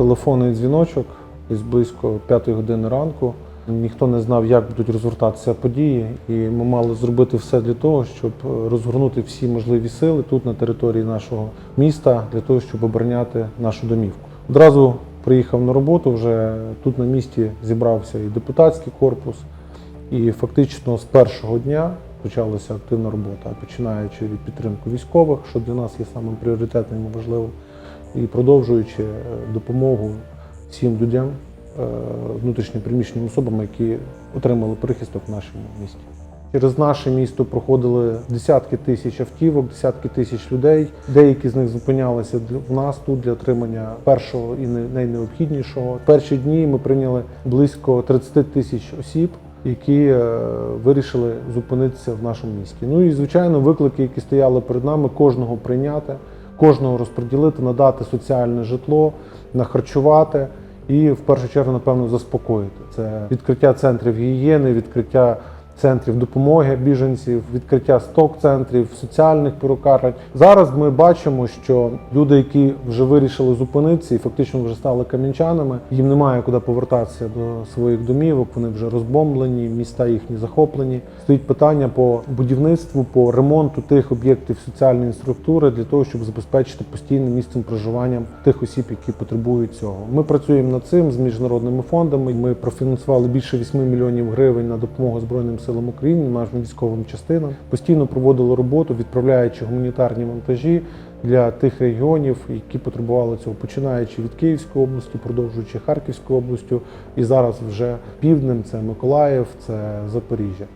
телефонний дзвіночок десь близько 5 години ранку. Ніхто не знав, як будуть розгортатися події, і ми мали зробити все для того, щоб розгорнути всі можливі сили тут на території нашого міста, для того, щоб обороняти нашу домівку. Одразу приїхав на роботу. Вже тут на місці зібрався і депутатський корпус, і фактично з першого дня почалася активна робота, починаючи від підтримки військових, що для нас є самим пріоритетним і важливим, і продовжуючи е, допомогу всім людям, е, внутрішньопереміщеним особам, які отримали прихисток в нашому місті. Через наше місто проходили десятки тисяч автівок, десятки тисяч людей. Деякі з них зупинялися в нас тут для отримання першого і не- найнеобхіднішого. В перші дні ми прийняли близько 30 тисяч осіб, які е, вирішили зупинитися в нашому місті. Ну і звичайно, виклики, які стояли перед нами, кожного прийняти, кожного розподілити, надати соціальне житло, нахарчувати і в першу чергу, напевно, заспокоїти. Це відкриття центрів гігієни, відкриття центрів допомоги біженців, відкриття сток-центрів, соціальних перукарень. Зараз ми бачимо, що люди, які вже вирішили зупинитися і фактично вже стали кам'янчанами, їм немає куди повертатися до своїх домівок. Вони вже розбомблені, міста їхні захоплені. Стоїть питання по будівництву, по ремонту тих об'єктів соціальної структури для того, щоб забезпечити постійним місцем проживання тих осіб, які потребують цього. Ми працюємо над цим з міжнародними фондами. Ми профінансували більше 8 мільйонів гривень на допомогу Збройним силам України, нашим військовим частинам. Постійно проводили роботу, відправляючи гуманітарні вантажі для тих регіонів, які потребували цього, починаючи від Київської області, продовжуючи Харківською областю, і зараз вже півднем це Миколаїв, це Запоріжжя.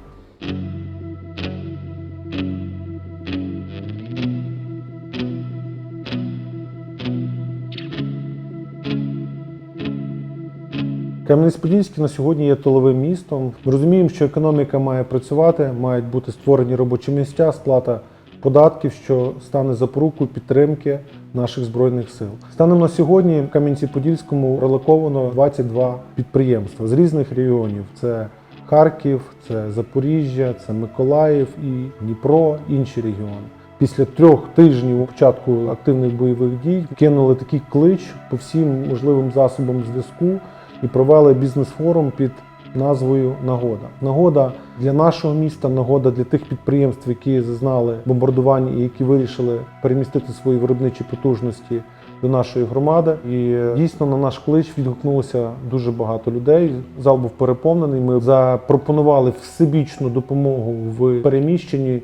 Кам'янець-Подільський на сьогодні є тиловим містом. Ми розуміємо, що економіка має працювати, мають бути створені робочі місця, сплата податків, що стане запорукою підтримки наших збройних сил. Станом на сьогодні в Кам'янці-Подільському релоковано 22 підприємства з різних регіонів. Це Харків, це Запоріжжя, це Миколаїв і Дніпро, інші регіони. Після трьох тижнів початку активних бойових дій кинули такий клич по всім можливим засобам зв'язку і провели бізнес-форум під назвою Нагода. Нагода для нашого міста, нагода для тих підприємств, які зазнали бомбардування і які вирішили перемістити свої виробничі потужності до нашої громади. І дійсно на наш клич відгукнулося дуже багато людей. Зал був переповнений. Ми запропонували всебічну допомогу в переміщенні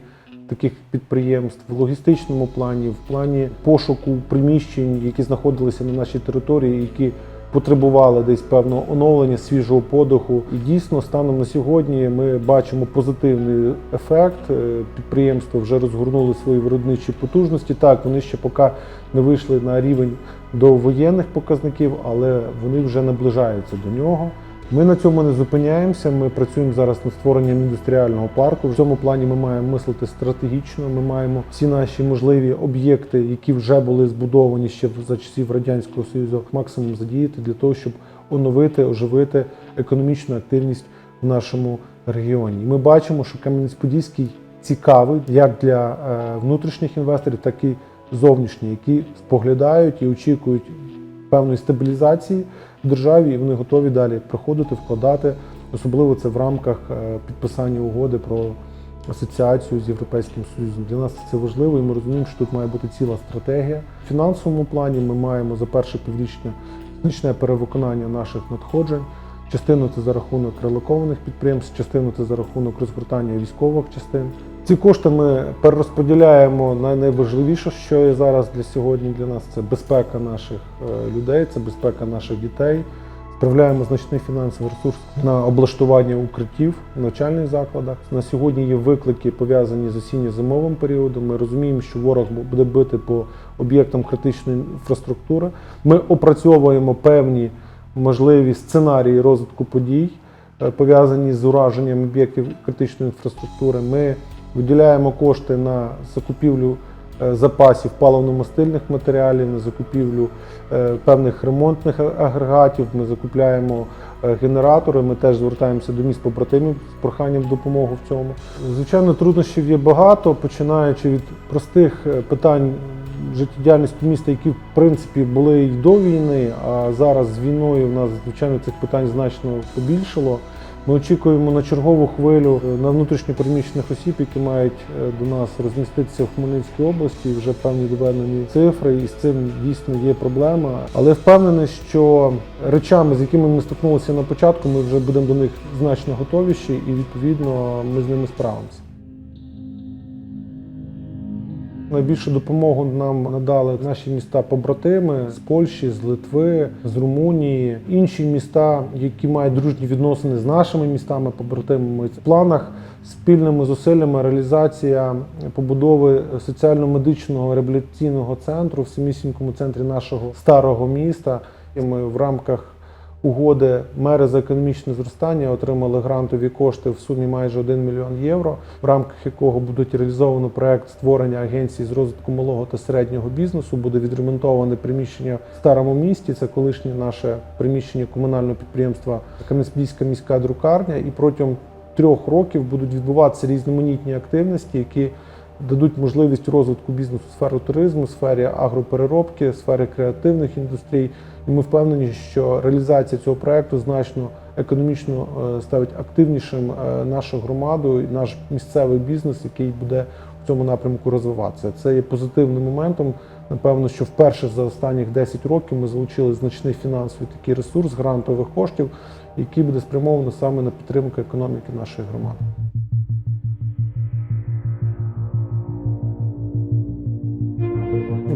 таких підприємств в логістичному плані, в плані пошуку приміщень, які знаходилися на нашій території, які потребували десь певного оновлення, свіжого подиху. І дійсно, станом на сьогодні ми бачимо позитивний ефект. Е, Підприємства вже розгорнули свої виробничі потужності. Так, вони ще поки не вийшли на рівень до воєнних показників, але вони вже наближаються до нього. Ми на цьому не зупиняємося. Ми працюємо зараз над створенням індустріального парку. В цьому плані ми маємо мислити стратегічно. Ми маємо всі наші можливі об'єкти, які вже були збудовані ще за часів радянського союзу, максимум задіяти для того, щоб оновити, оживити економічну активність в нашому регіоні. Ми бачимо, що Кам'янець-Подільський цікавий як для е, внутрішніх інвесторів, так і зовнішніх, які споглядають і очікують певної стабілізації в державі, і вони готові далі проходити, вкладати. Особливо це в рамках е, підписання угоди про асоціацію з Європейським Союзом. Для нас це важливо, і ми розуміємо, що тут має бути ціла стратегія. В фінансовому плані ми маємо за перше піврічне значне перевиконання наших надходжень. Частину це за рахунок релокованих підприємств, частину це за рахунок розгортання військових частин. Ці кошти ми перерозподіляємо на найважливіше, що є зараз для сьогодні для нас це безпека наших е, людей, це безпека наших дітей. Справляємо значний фінансовий ресурс на облаштування укриттів в навчальних закладах. На сьогодні є виклики пов'язані з осінньо-зимовим періодом. Ми розуміємо, що ворог буде бити по об'єктам критичної інфраструктури. Ми опрацьовуємо певні можливі сценарії розвитку подій, е, пов'язані з ураженням об'єктів критичної інфраструктури. Ми виділяємо кошти на закупівлю е, запасів паливно-мастильних матеріалів, на закупівлю е, певних ремонтних агрегатів. Ми закупляємо генератори. Ми теж звертаємося до міст побратимів з проханням допомоги в цьому. Звичайно, труднощів є багато, починаючи від простих питань життєдіяльності міста, які в принципі були і до війни, а зараз з війною в нас звичайно цих питань значно побільшало. Ми очікуємо на чергову хвилю е, на внутрішньопереміщених осіб, які мають е, до нас розміститися в Хмельницькій області. Вже певні доведені цифри, і з цим дійсно є проблема. Але впевнений, що речами, з якими ми стикнулися на початку, ми вже будемо до них значно готовіші, і відповідно ми з ними справимося. Найбільшу допомогу нам надали наші міста побратими з Польщі, з Литви, з Румунії, інші міста, які мають дружні відносини з нашими містами, побратимами. В планах спільними зусиллями реалізація побудови соціально-медичного реабілітаційного центру в самісінькому центрі нашого старого міста. І ми в рамках угоди мери за економічне зростання отримали грантові кошти в сумі майже 1 мільйон євро, в рамках якого будуть реалізовано проект створення агенції з розвитку малого та середнього бізнесу. Буде відремонтоване приміщення в старому місті. Це колишнє наше приміщення комунального підприємства Кам'янська міська друкарня. І протягом трьох років будуть відбуватися різноманітні активності, які дадуть можливість розвитку бізнесу в сфері туризму, сфері агропереробки, сфері креативних індустрій. І ми впевнені, що реалізація цього проекту значно економічно е, ставить активнішим е, нашу громаду, і наш місцевий бізнес, який буде в цьому напрямку розвиватися. Це є позитивним моментом. Напевно, що вперше за останніх 10 років ми залучили значний фінансовий такий ресурс грантових коштів, який буде спрямовано саме на підтримку економіки нашої громади.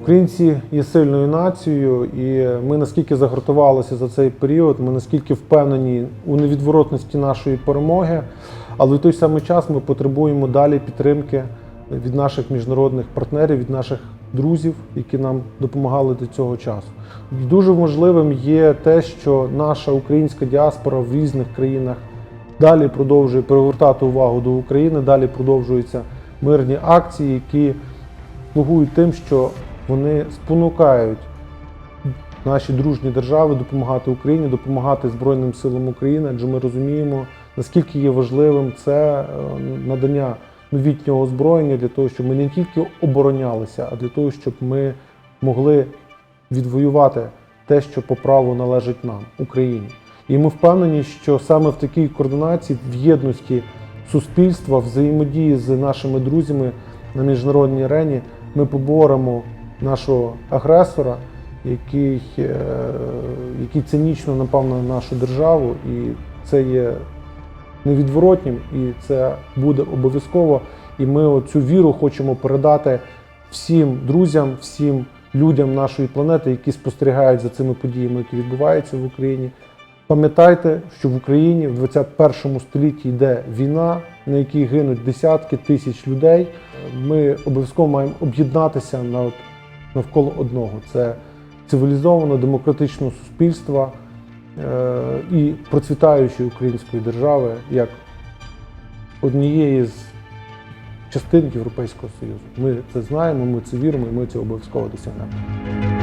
Українці є сильною нацією, і ми наскільки загартувалися за цей період, ми наскільки впевнені у невідворотності нашої перемоги, але в той самий час ми потребуємо далі підтримки від наших міжнародних партнерів, від наших друзів, які нам допомагали до цього часу. І дуже важливим є те, що наша українська діаспора в різних країнах далі продовжує привертати увагу до України, далі продовжуються мирні акції, які слугують тим, що вони спонукають наші дружні держави допомагати Україні, допомагати Збройним силам України, адже ми розуміємо, наскільки є важливим це е, надання новітнього озброєння для того, щоб ми не тільки оборонялися, а для того, щоб ми могли відвоювати те, що по праву належить нам, Україні. І ми впевнені, що саме в такій координації, в єдності суспільства, взаємодії з нашими друзями на міжнародній арені ми поборемо нашого агресора, який, е, який цинічно напав на нашу державу, і це є невідворотнім, і це буде обов'язково. І ми цю віру хочемо передати всім друзям, всім людям нашої планети, які спостерігають за цими подіями, які відбуваються в Україні. Пам'ятайте, що в Україні в 21 столітті йде війна, на якій гинуть десятки тисяч людей. Ми обов'язково маємо об'єднатися нав- навколо одного: це цивілізовано демократичного суспільства е, і процвітаючої української держави як однієї з частин Європейського Союзу. Ми це знаємо, ми це віримо, і ми це обов'язково досягнемо.